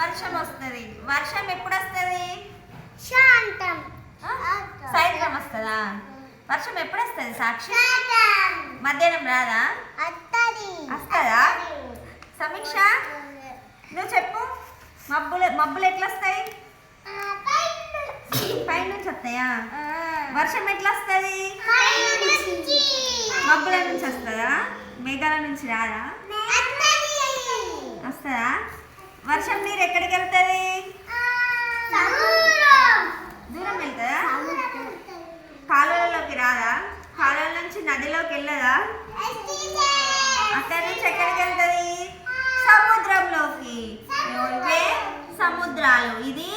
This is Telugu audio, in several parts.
వర్షం వస్తుంది. వర్షం ఎప్పుడు వస్తుంది శాంతం సాయంత్రం వస్తుందా? వర్షం ఎప్పుడు వస్తుంది సాక్షి? మధ్యాహ్నం రాదా? వస్తుందా? సమీక్ష? నువ్వు చెప్పు. మబ్బులు మబ్బులు ఎట్లా వస్తాయి పైనుంచి వస్తాయా? వర్షం ఎట్లా వస్తుంది మబ్బుల నుంచి వస్తుందా? మేఘాల నుంచి రాదా? వస్తుందా? వర్షం నీరు ఎక్కడికి వెళ్తుంది? దూరం వెళ్తుందా? కాలువలలోకి రాదా? కాలువల నుంచి నదిలోకి వెళ్ళదా? అక్కడి నుంచి ఎక్కడికి వెళ్తుంది? సముద్రంలోకి. ఇవే సముద్రాలు. ఇది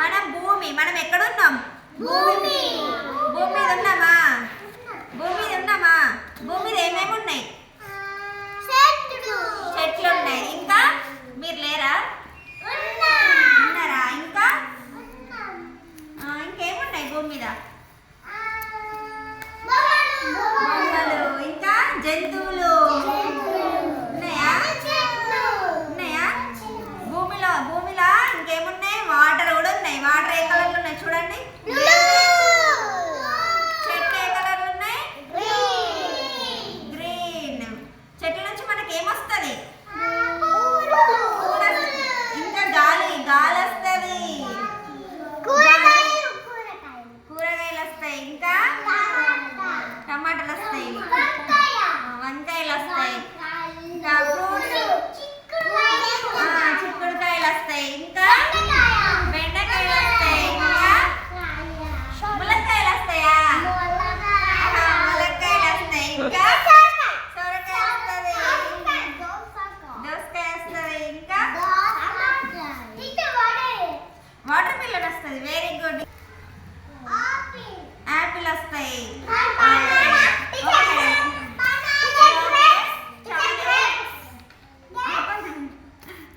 మన భూమి. మనం ఎక్కడ ఉన్నాం? భూమి. భూమి మీద ఉన్నామా?